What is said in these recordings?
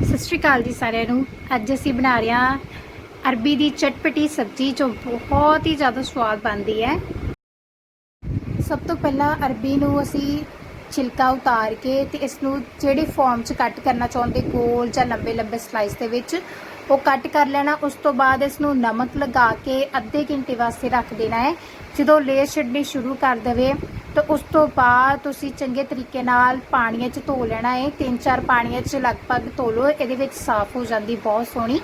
ਸਤਿ ਸ਼੍ਰੀ ਅਕਾਲ ਜੀ ਸਾਰਿਆਂ ਨੂੰ। ਅੱਜ ਅਸੀਂ ਬਣਾ ਰਹੇ ਹਾਂ ਅਰਬੀ ਦੀ ਚਟਪਟੀ ਸਬਜ਼ੀ ਜੋ ਬਹੁਤ ਹੀ ਜ਼ਿਆਦਾ ਸਵਾਦ ਬਣਦੀ ਹੈ। ਸਭ ਤੋਂ ਪਹਿਲਾਂ ਅਰਬੀ ਨੂੰ ਅਸੀਂ ਛਿਲਕਾ ਉਤਾਰ ਕੇ ਤੇ ਇਸ ਨੂੰ ਜਿਹੜੇ ਫਾਰਮ 'ਚ ਕੱਟ ਕਰਨਾ ਚਾਹੁੰਦੇ ਗੋਲ ਜਾਂ ਲੰਬੇ ਲੰਬੇ ਸਲਾਈਸ ਦੇ ਵਿੱਚ, ਉਹ ਕੱਟ ਕਰ ਲੈਣਾ। ਉਸ ਤੋਂ ਬਾਅਦ ਇਸ ਨੂੰ ਨਮਕ ਲਗਾ ਕੇ ਅੱਧੇ ਘੰਟੇ ਵਾਸਤੇ ਰੱਖ ਦੇਣਾ ਹੈ। ਜਦੋਂ ਲੇਅਰ ਛੱਡਣੀ ਸ਼ੁਰੂ ਕਰ ਦੇਵੇ, ਤਾਂ ਉਸ ਤੋਂ ਬਾਅਦ ਤੁਸੀਂ ਚੰਗੇ ਤਰੀਕੇ ਨਾਲ ਪਾਣੀਆਂ 'ਚ ਧੋ ਲੈਣਾ ਹੈ। ਤਿੰਨ ਚਾਰ ਪਾਣੀਆਂ 'ਚ ਲਗਭਗ ਧੋ ਲਓ, ਇਹਦੇ ਵਿੱਚ ਸਾਫ਼ ਹੋ ਜਾਂਦੀ, ਬਹੁਤ ਸੋਹਣੀ।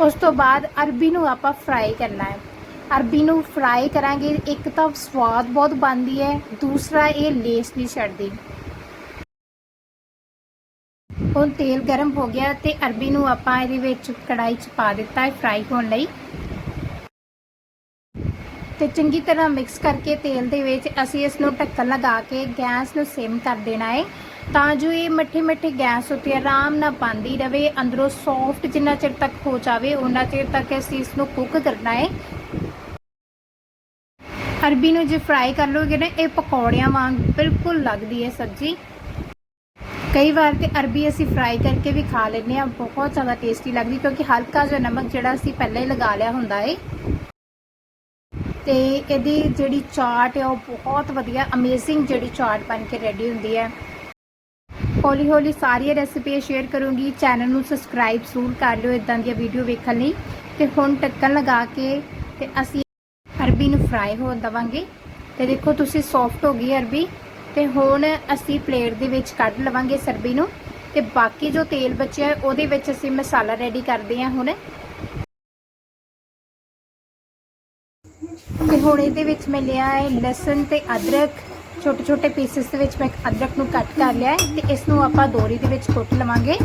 ਉਸ ਤੋਂ ਬਾਅਦ ਅਰਬੀ ਨੂੰ ਆਪਾਂ ਫਰਾਈ ਕਰਨਾ ਹੈ। ਅਰਬੀ ਨੂੰ ਫਰਾਈ ਕਰਾਂਗੇ, ਇੱਕ ਤਾਂ ਸਵਾਦ ਬਹੁਤ ਬਣਦੀ ਹੈ, ਦੂਸਰਾ ਇਹ ਲੇਸ ਨਹੀਂ ਛੱਡਦੀ। ਹੁਣ ਤੇਲ ਗਰਮ ਹੋ ਗਿਆ ਤੇ ਅਰਬੀ ਨੂੰ ਆਪਾਂ ਇਹਦੇ ਵਿੱਚ ਕੜਾਈ 'ਚ ਪਾ ਦਿੱਤਾ ਹੈ ਫਰਾਈ ਹੋਣ ਲਈ। ਤੇ ਚੰਗੀ ਤਰ੍ਹਾਂ ਮਿਕਸ ਕਰਕੇ ਤੇਲ ਦੇ ਵਿੱਚ ਅਸੀਂ ਇਸ ਨੂੰ ਢੱਕਣ ਲਗਾ ਕੇ ਗੈਸ ਨੂੰ ਸਿਮ ਕਰ ਦੇਣਾ ਹੈ। ਤਾਂ ਜੋ ਇਹ ਮੱਠੇ ਮੱਠੇ ਗੈਸ ਉੱਤੇ ਆਰਾਮ ਨਾਲ ਬੰਦੀ ਰਵੇ ਅੰਦਰੋਂ ਸੌਫਟ ਜਿੰਨਾ ਚਿਰ ਤੱਕ ਹੋ ਜਾਵੇ ਉਹਨਾਂ ਚਿਰ ਤੱਕ ਅਸੀਂ ਇਸ ਨੂੰ ਕੁੱਕ ਕਰਨਾ ਹੈ। ਅਰਬੀ ਨੂੰ ਜੇ ਫਰਾਈ ਕਰ ਲੋਗੇ ਨਾ, ਇਹ ਪਕੌੜਿਆਂ ਵਾਂਗ ਬਿਲਕੁਲ ਲੱਗਦੀ ਹੈ ਸਬਜ਼ੀ। ਕਈ ਵਾਰ ਤੇ ਅਰਬੀ ਅਸੀਂ ਫਰਾਈ ਕਰਕੇ ਵੀ ਖਾ ਲੈਂਦੇ ਆ ਬਹੁਤ ਜ਼ਿਆਦਾ ਟੇਸਟੀ ਲੱਗਦੀ ਕਿਉਂਕਿ ਹਲਕਾ ਜਿਹਾ ਨਮਕ ਜਿਹੜਾ ਅਸੀਂ ਪਹਿਲਾਂ ਹੀ ਲਗਾ ਲਿਆ ਹੁੰਦਾ ਹੈ। ਤੇ ਇਹਦੀ ਜਿਹੜੀ ਚਾਟ ਹੈ, ਉਹ ਬਹੁਤ ਵਧੀਆ ਅਮੇਜ਼ਿੰਗ ਜਿਹੜੀ ਚਾਟ ਬਣ ਕੇ ਰੈਡੀ ਹੁੰਦੀ ਹੈ। ਹੌਲੀ ਹੌਲੀ ਸਾਰੀਆਂ ਰੈਸਪੀਆਂ ਸ਼ੇਅਰ ਕਰੂੰਗੀ ਚੈਨਲ ਨੂੰ ਸਬਸਕ੍ਰਾਈਬ ਜ਼ਰੂਰ ਕਰ ਲਿਓ ਇਦਾਂ ਦੀਆਂ ਵੀਡੀਓ ਵੇਖਣ ਲਈ। ਤੇ ਹੁਣ ਢੱਕਣ ਲਗਾ ਕੇ ਤੇ ਅਸੀਂ ਨੂੰ ਫਰਾਈ ਹੋਣ ਦਵਾਂਗੇ। ਤੇ ਦੇਖੋ ਤੁਸੀਂ ਸੌਫਟ ਹੋ ਗਈ ਅਰਬੀ। ਤੇ ਹੁਣ ਅਸੀਂ ਪਲੇਟ ਦੇ ਵਿੱਚ ਕੱਢ ਲਵਾਂਗੇ ਸਰਬੀ ਨੂੰ। ਤੇ ਬਾਕੀ ਜੋ ਤੇਲ ਬਚਿਆ ਉਹਦੇ ਵਿੱਚ ਅਸੀਂ ਮਸਾਲਾ ਰੈਡੀ ਕਰਦੇ ਹਾਂ ਹੁਣ। ਤੇ ਹੁਣ ਇਹਦੇ ਵਿੱਚ ਮੈਂ ਲਿਆ ਹੈ ਲਸਣ ਤੇ ਅਦਰਕ। ਛੋਟੇ ਛੋਟੇ ਪੀਸਸ ਦੇ ਵਿੱਚ ਮੈਂ ਅਦਰਕ ਨੂੰ ਕੱਟ ਕਰ ਲਿਆ ਤੇ ਇਸ ਨੂੰ ਆਪਾਂ ਦੋਰੀ ਦੇ ਵਿੱਚ ਕੁੱਟ ਲਵਾਂਗੇ।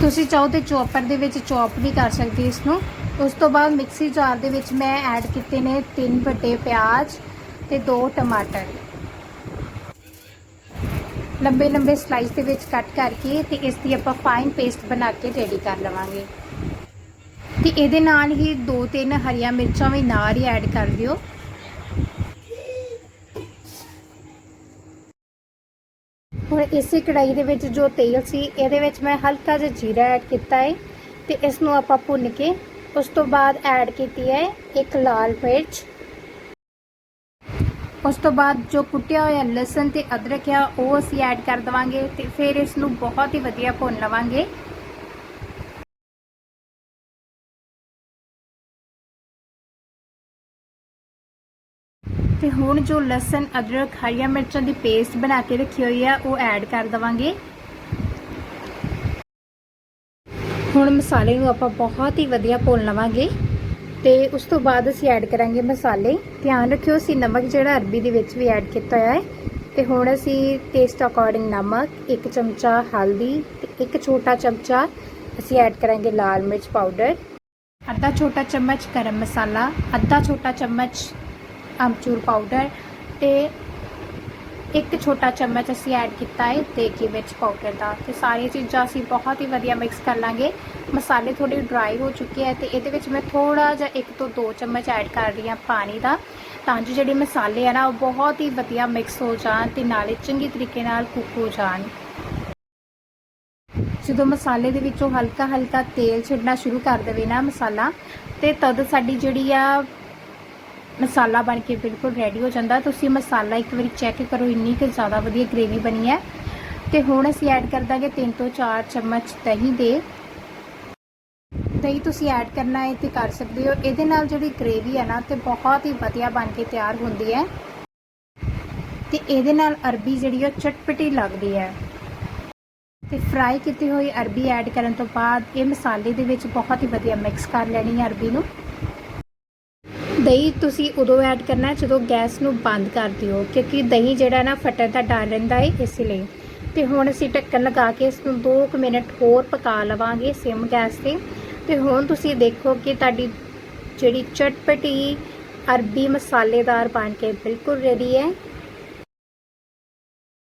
ਤੁਸੀਂ ਚਾਹੋ ਤੇ ਚੌਪਰ ਦੇ ਵਿੱਚ ਚੌਪ ਵੀ ਕਰ ਸਕਦੇ ਇਸ ਨੂੰ। ਉਸ ਤੋਂ ਬਾਅਦ ਮਿਕਸੀ ਜਾਰ ਦੇ ਵਿੱਚ ਮੈਂ ਐਡ ਕੀਤੇ ਨੇ ਤਿੰਨ ਵੱਡੇ ਪਿਆਜ਼ ਤੇ ਦੋ ਟਮਾਟਰ। ਲੰਬੇ ਲੰਬੇ ਸਲਾਈਸ ਦੇ ਵਿੱਚ ਕੱਟ ਕਰਕੇ ਤੇ ਇਸ ਦੀ ਆਪਾਂ ਫਾਈਨ ਪੇਸਟ ਬਣਾ ਕੇ ਰੈਡੀ ਕਰ ਲਵਾਂਗੇ। ਤੇ ਇਹਦੇ ਨਾਲ ਹੀ ਦੋ ਤਿੰਨ ਹਰੀਆਂ ਮਿਰਚਾਂ ਵੀ ਨਾਲ ਹੀ ਐਡ ਕਰ ਦਿਓ। ਹੁਣ ਇਸੇ ਕੜਾਈ ਦੇ ਵਿੱਚ ਜੋ ਤੇਲ ਸੀ, ਇਹਦੇ ਵਿੱਚ ਮੈਂ ਹਲਕਾ ਜਿਹਾ ਜੀਰਾ ਐਡ ਕੀਤਾ ਹੈ ਤੇ ਇਸ ਨੂੰ ਆਪਾਂ ਭੁੰਨ ਕੇ ਉਸ ਤੋਂ ਬਾਅਦ ਐਡ ਕੀਤੀ ਹੈ ਇੱਕ ਲਾਲ ਮਿਰਚ। ਉਸ ਤੋਂ ਬਾਅਦ ਜੋ ਕੁੱਟਿਆ ਹੋਇਆ ਲਸਣ ਤੇ ਅਦਰਕ ਆ, ਉਹ ਅਸੀਂ ਐਡ ਕਰ ਦਵਾਂਗੇ ਤੇ ਫਿਰ ਇਸ ਨੂੰ ਬਹੁਤ ਹੀ ਵਧੀਆ ਭੁੰਨ ਲਵਾਂਗੇ। ਤੇ ਹੁਣ ਜੋ ਲਸਣ, ਅਦਰਕ, ਹਰੀਆਂ ਮਿਰਚਾਂ ਦੀ ਪੇਸਟ ਬਣਾ ਕੇ ਰੱਖੀ ਹੋਈ ਆ, ਉਹ ਐਡ ਕਰ ਦਵਾਂਗੇ। ਹੁਣ ਮਸਾਲੇ ਨੂੰ ਆਪਾਂ ਬਹੁਤ ਹੀ ਵਧੀਆ ਭੁੰਨ ਲਵਾਂਗੇ ਤੇ ਉਸ ਤੋਂ ਬਾਅਦ ਅਸੀਂ ਐਡ ਕਰਾਂਗੇ ਮਸਾਲੇ। ਧਿਆਨ ਰੱਖਿਓ, ਅਸੀਂ ਨਮਕ ਜਿਹੜਾ ਅਰਬੀ ਦੇ ਵਿੱਚ ਵੀ ਐਡ ਕੀਤਾ ਹੋਇਆ ਹੈ। ਤੇ ਹੁਣ ਅਸੀਂ ਟੇਸਟ ਅਕੋਰਡਿੰਗ ਨਮਕ, ਇੱਕ ਚਮਚਾ ਹਲਦੀ ਤੇ ਇੱਕ ਛੋਟਾ ਚਮਚਾ ਅਸੀਂ ਐਡ ਕਰਾਂਗੇ ਲਾਲ ਮਿਰਚ ਪਾਊਡਰ ਅੱਧਾ ਛੋਟਾ ਚਮਚ ਗਰਮ ਮਸਾਲਾ, ਅੱਧਾ ਛੋਟਾ ਚਮਚ ਅਮਚੂਰ ਪਾਊਡਰ ਤੇ ਇੱਕ ਛੋਟਾ ਚਮਚ ਅਸੀਂ ਐਡ ਕੀਤਾ ਹੈ ਦੇਗੀ ਮਿਰਚ ਪਾਊਡਰ ਦਾ। ਤੇ ਸਾਰੀਆਂ ਚੀਜ਼ਾਂ ਅਸੀਂ ਬਹੁਤ ਹੀ ਵਧੀਆ ਮਿਕਸ ਕਰ ਲਾਂਗੇ। ਮਸਾਲੇ ਥੋੜੇ ਡਰਾਈ ਹੋ ਚੁੱਕੇ ਹੈ ਤੇ ਇਹਦੇ ਵਿੱਚ ਮੈਂ ਥੋੜਾ ਜਿਹਾ ਇੱਕ ਤੋਂ ਦੋ ਚਮਚ ਐਡ ਕਰ ਰਹੀ ਹਾਂ ਪਾਣੀ ਦਾ। ਤਾਂ ਜੋ ਜਿਹੜੇ ਮਸਾਲੇ ਆ ਨਾ, ਉਹ ਬਹੁਤ ਹੀ ਵਧੀਆ ਮਿਕਸ ਹੋ ਜਾਣ ਤੇ ਨਾਲੇ ਚੰਗੀ ਤਰੀਕੇ ਨਾਲ ਕੁੱਕ ਹੋ ਜਾਣ। ਜਦੋਂ ਮਸਾਲੇ ਦੇ ਵਿੱਚੋਂ ਹਲਕਾ ਹਲਕਾ ਤੇਲ ਛਿੜਨਾ ਸ਼ੁਰੂ ਕਰ ਦੇਵੇ ਨਾ ਮਸਾਲਾ, ਤੇ ਤਦ ਸਾਡੀ ਜਿਹੜੀ ਆ ਮਸਾਲਾ ਬਣ ਕੇ ਬਿਲਕੁਲ ਰੈਡੀ ਹੋ ਜਾਂਦਾ। ਤੁਸੀਂ ਮਸਾਲਾ ਇੱਕ ਵਾਰੀ ਚੈੱਕ ਕਰੋ, ਇੰਨੀ ਕਿ ਜ਼ਿਆਦਾ ਵਧੀਆ ਗ੍ਰੇਵੀ ਬਣੀ ਹੈ। ਤੇ ਹੁਣ ਅਸੀਂ ਐਡ ਕਰ ਦਾਂਗੇ 3 ਤੋਂ 4 ਚਮਚ ਦਹੀਂ ਦੇ। ਦਹੀਂ ਤੁਸੀਂ ਐਡ ਕਰਨਾ ਹੈ ਤੇ ਕਰ ਸਕਦੇ ਹੋ। ਇਹਦੇ ਨਾਲ ਜਿਹੜੀ ਗ੍ਰੇਵੀ ਹੈ ਨਾ, ਤੇ ਬਹੁਤ ਹੀ ਵਧੀਆ ਬਣ ਕੇ ਤਿਆਰ ਹੁੰਦੀ ਹੈ। ਤੇ ਇਹਦੇ ਨਾਲ ਅਰਬੀ ਜਿਹੜੀ ਉਹ ਚਟਪਟੀ ਲੱਗਦੀ ਹੈ। ਤੇ ਫਰਾਈ ਕੀਤੀ ਹੋਈ ਅਰਬੀ ਐਡ ਕਰਨ ਤੋਂ ਬਾਅਦ ਇਹ ਮਸਾਲੇ ਦੇ ਵਿੱਚ ਬਹੁਤ ਹੀ ਵਧੀਆ ਮਿਕਸ ਕਰ ਲੈਣੀ ਹੈ ਅਰਬੀ ਨੂੰ। ਦਹੀਂ ਤੁਸੀਂ ਉਦੋਂ ਐਡ ਕਰਨਾ ਜਦੋਂ ਗੈਸ ਨੂੰ ਬੰਦ ਕਰ ਦਿਓ, ਕਿਉਂਕਿ ਦਹੀਂ ਜਿਹੜਾ ਨਾ ਫਟਣ ਦਾ ਡਰ ਰਹਿੰਦਾ ਹੈ ਇਸ ਲਈ। ਤੇ ਹੁਣ ਅਸੀਂ ਢੱਕਣ ਲਗਾ ਕੇ ਇਸ ਨੂੰ 2 ਮਿੰਟ ਹੋਰ ਪਕਾ ਲਵਾਂਗੇ ਸਿਮ ਗੈਸ ਤੇ। ਤੇ ਹੁਣ ਤੁਸੀਂ ਦੇਖੋ ਕਿ ਤੁਹਾਡੀ ਜਿਹੜੀ ਚਟਪਟੀ ਅਰਬੀ ਮਸਾਲੇਦਾਰ ਬਣ ਕੇ ਬਿਲਕੁਲ ਰੈਡੀ ਹੈ।